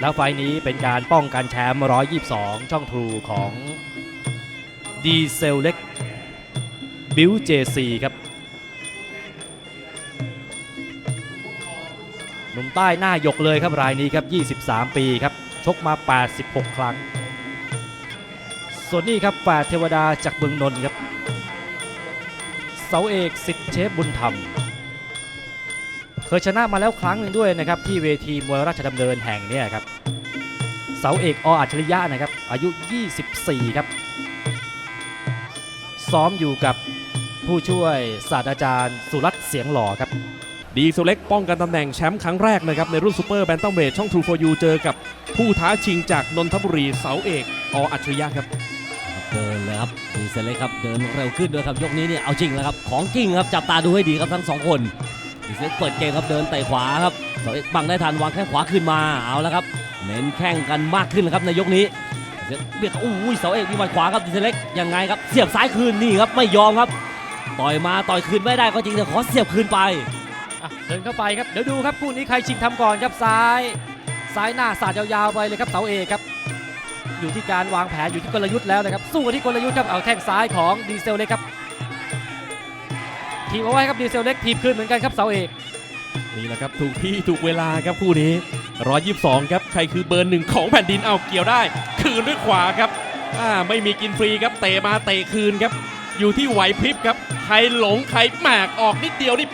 แล้วไฟนี้เป็นการป้องกันแชมป์ 122 ช่องทรูของดีเซลเล็กบิวเจซีครับหนุ่มใต้หน้าหยกเลยครับรายนี้ครับ 23 ปีครับ ชกมา 86 ครั้ง ส่วนนี้ครับแฝดเทวดาจากเมืองนนท์ครับ เสาเอกสิทธิ์เชฟบุญธรรม เคยชนะมาแล้วครั้งหนึ่งด้วยนะครับที่เวทีมวยราชดำเนินแห่งเนี่ยครับเสาเอกออัจฉริยะนะครับอายุ 24 ครับ ซ้อมอยู่กับผู้ช่วยศาสตราจารย์สุรัตน์เสียงหล่อครับดีเซลเล็กป้องกันตำแหน่งแชมป์ครั้งแรกนะครับในรุ่นซูเปอร์แบนตัมเวทช่อง True for You เจอกับผู้ท้าชิงจากนนทบุรีเสาเอกออัจฉริยะครับเดินเลยครับดีเซลเล็กครับเดินเร็วขึ้นด้วยครับยกนี้เนี่ยเอาจริงแล้วครับของจริงครับจับตาดูให้ดีครับทั้งสองคน ดีเซลเล็กเปิดเกมครับเดินเตะขวาครับเสาเอกบังได้ทันวางแข้งขวาขึ้นมาเอาแล้วครับเน้นแข้งกันมากขึ้นครับในยกนี้เซลเล็กเบียดอู้ยเสาเอกมีหมัดขวาครับดีเซลเล็กยังไงครับเสียบซ้ายคืนนี่ครับไม่ยอมครับ ต่อยมาต่อยคืนไม่ได้ก็จริงแต่ขอเสียบคืนไปเดินเข้าไปครับเดี๋ยวดูครับคู่นี้ใครชิงทำก่อนครับซ้ายซ้ายหน้าสาดยาวๆไปเลยครับเสาเอกครับ อยู่ที่การวางแผนอยู่ที่กลยุทธ์แล้วนะครับสู้กันที่กลยุทธ์ครับเอาแข้งซ้ายของดีเซลเล็กครับ ทีมเอาไว้ครับดีเซลเล็กทีมขึ้นเหมือนกันครับเสาเอกนี่แหละครับถูกที่ถูกเวลาครับคู่นี้ 122 ครับใครคือเบอร์หนึ่งของแผ่นดินเอาเกี่ยวได้ คืนด้วยขวาครับอ่าไม่มีกินฟรีครับเตะมาเตะคืนครับ อยู่ที่ไหวพริบครับใครหลงใครแหมกออกนิดเดียวนี่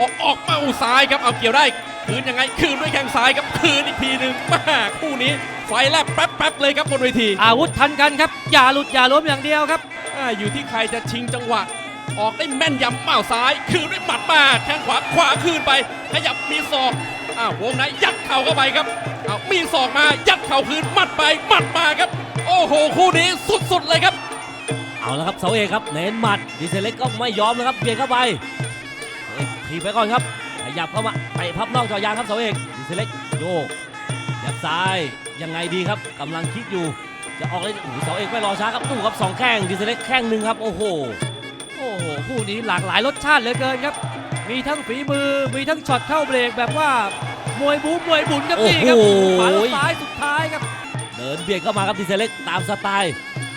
ออกออกเป้าซ้ายครับเอาเกี่ยวได้ คืนยังไงคืนด้วยแข้งซ้ายครับคืนอีกทีหนึ่งแม่คู่นี้ไฟแลบแป๊บๆเลยครับบนเวทีอาวุธทันกันครับอย่าหลุดอย่าล้มอย่างเดียวครับอ่าอยู่ที่ใครจะชิงจังหวะ ออกได้แม่นยำเป้าซ้าย คืนด้วยหมัดมาแข้งขวาขวาคืนไป ขยับมีศอกอ้าววงในยัดเข่าเข้าไปครับอ้ามีศอกมายัดเข่าคืนหมัดไปหมัดมาครับ โอ้โหคู่นี้สุดๆเลยครับ เอาละครับเสาเอกครับเน้นหมัดดีเซลเล็กก็ไม่ยอมนะครับเบียดเข้าไปทีไปก่อนครับขยับเข้ามาไปพับนอกจอยางครับเสาเอกดีเซลเล็กโยกยับซ้ายยังไงดีครับกำลังคิดอยู่ จะออกเลยโอ้โหเสาเอกไม่รอช้าครับตู้ครับสองแข้งดีเซลเล็กแข้งหนึ่งครับโอ้โห โอ้โหคู่นี้หลากหลายรสชาติเหลือเกินครับ มีทั้งฝีมือมีทั้งช็อตเข้าเบรกแบบว่ามวยบู๊มวยบุญครับนี่ครับโอ้โห ขวาแล้วซ้ายสุดท้ายครับ เดินเบียดเข้ามาครับดีเซลเล็กตามสไตล์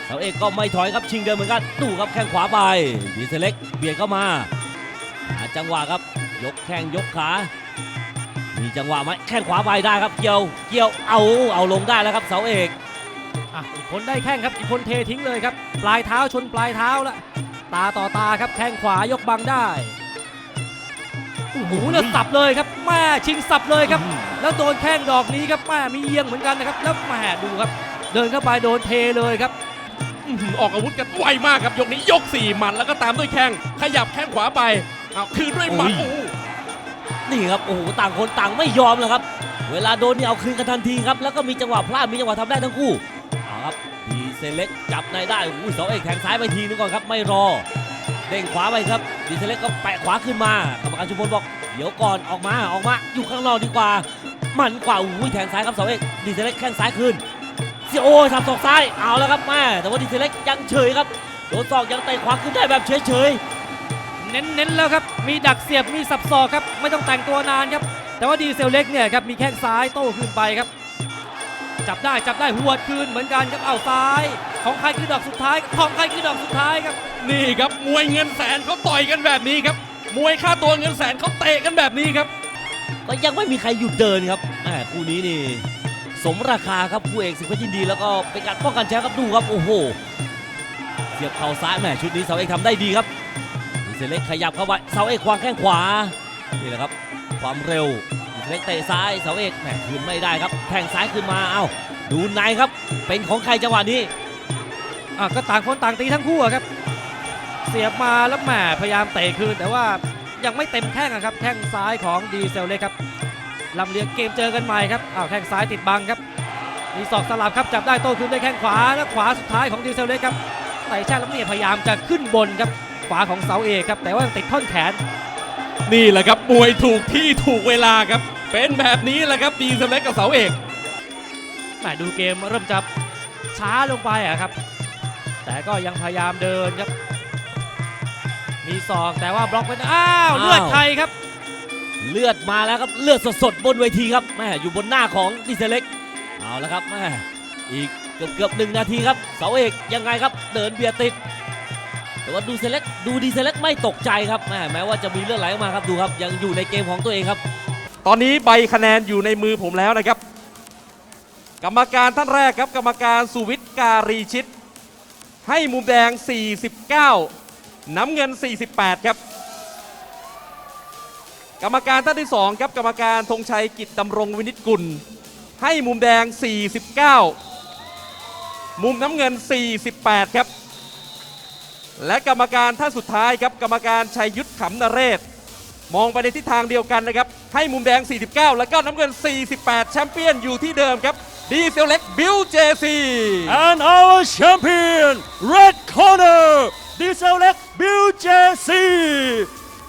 เสาเอกก็ไม่ถอยครับชิงเดินเหมือนกันตู้ครับแข้งขวาไปดีเซลเล็กเบียดเข้ามาหาจังหวะครับ ยกแข้งยกขา มีจังหวะไหมแข้งขวาไปได้ครับเกี่ยว เกี่ยวเอาเอาลงได้แล้วครับเสาเอก อะอีกคนได้แข้งครับอีกคนเททิ้งเลยครับ ปลายเท้าชนปลายเท้าละ ตาต่อตาครับแข้งขวายกบังได้โอ้โหเนี่ยสับเลยครับแม่ชิงสับเลยครับ แล้วโดนแข้งดอกนี้ครับแม่มีเอียงเหมือนกันนะครับแล้วแม่ดูครับ เดินเข้าไปโดนเทเลยครับอื้อหือออกอาวุธกันไวมากครับยกนี้ยก4หมัดแล้วก็ตามด้วยแข้งขยับแข้งขวาไปเอาคืนด้วยหมัดโอ้ยโอ้โหนี่ครับโอ้โหต่างคนต่างไม่ยอมเลยครับ เวลาโดนนี่เอาคืนกันทันทีครับแล้วก็มีจังหวะพลาดมีจังหวะทำได้ทั้งคู่เอาครับ ดีเซลเล็กจับในได้โอ้โหเสาเอกแทงซ้ายไปทีนึงก่อนครับไม่รอ เด้งขวาไปครับดีเซลเล็กก็แปะขวาขึ้นมากรรมการชุมพลบอกเดี๋ยวก่อนออกมาออกมาอยู่ข้างนอกดีกว่า มันกว่าอุ้ยแทงซ้ายครับเสาเอกดีเซลเล็กแข้งซ้ายคืนเสียโอ้ยทำศอกซ้ายเอาแล้วครับแม่แต่ว่าดีเซลเล็กยังเฉยครับโดนศอกยังเตะขวาขึ้นได้แบบเฉยเน้นๆแล้วครับมีดักเสียบมีสับศอกครับไม่ต้องแต่งตัวนานครับแต่ว่าดีเซลเล็กเนี่ยครับมีแข้งซ้ายโต้ขึ้นไปครับ จับได้จับได้หัวดคืนเหมือนกันครับเอาซ้าย ของใครคือดอกสุดท้าย ของใครคือดอกสุดท้ายครับ นี่ครับมวยเงินแสนเขาต่อยกันแบบนี้ครับ มวยค่าตัวเงินแสนเขาเตะกันแบบนี้ครับๆก็ยังไม่มีใครหยุดเดินครับแม่คู่นี้นี่ สมราคาครับคู่เอกสิงห์เพชรยินดี แล้วก็เป็นการป้องกันแชมป์ครับดูครับโอ้โหเสียบเข่าซ้ายแหมชุดนี้เสาเอกทำได้ดีครับดีเซลเล็กขยับเข้าไปเสาเอกควางแข้งขวานี่แหละครับ ความเร็วดี เซลเล็กเตะซ้ายเสาเอกแหมคืนไม่ได้ครับแทงซ้ายขึ้นมาเอ้าดูในครับ เป็นของใครจังหวะนี้อะก็ต่างคนต่างตีทั้งคู่อะครับ เสียบมาแล้วแหมพยายามเตะคืนแต่ว่ายังไม่เต็มแข้งอะครับ แข้งซ้ายของดีเซลเล็กครับลำเลียงเกมเจอกันใหม่ครับอ้าวแข้งซ้ายติดบังครับมีศอกสลับครับจับได้โต้คืนด้วยแข้งขวาแล้วขวาสุดท้ายของดีเซลเล็กครับไต่แช่แล้วเนี่ยพยายามจะขึ้นบนครับขวาของเสาเอกครับแต่ว่ายังติดท่อนแขนนี่แหละครับมวยถูกที่ถูกเวลาครับ เป็นแบบนี้แหละครับดีสำเร็จกับเสาเอกแหมดูเกมเริ่มจะช้าลงไปอะครับ แต่ก็ยังพยายามเดินครับ มีศอกแต่ว่าบล็อกไปอ้าวอ้าวเลือดใครครับ เลือดมาแล้วครับเลือดสดๆบนเวทีครับแม่อยู่บนหน้าของดีเซลเล็กเอาละครับแม่อีกเกือบเกือบหนึ่งนาทีครับเสาเอกยังไงครับเดินเบียดติด แต่ว่าดูเซเล็กดูดีเซเล็กไม่ตกใจครับแม่แม้ว่าจะมีเลือดไหลออกมาครับดูครับยังอยู่ในเกมของตัวเองครับ ตอนนี้ใบคะแนนอยู่ในมือผมแล้วนะครับ กรรมการท่านแรกครับ กรรมการสุวิทย์การีชิต ให้มุมแดง 49 น้ำเงิน 48 ครับ กรรมการท่านที่สองครับกรรมการธงชัยกิจดำรงวินิจกุล ให้มุมแดง 49 มุมน้ำเงิน 48 ครับ และกรรมการท่านสุดท้ายครับ กรรมการชัยยุทธขำนเรศ มองไปในทิศทางเดียวกันนะครับ ให้มุมแดง 49 แล้วก็น้ำเงิน 48 แชมเปี้ยนอยู่ที่เดิมครับดีเซลเล็กบิลเจซี And our champion, red corner, Diesel Bill JC,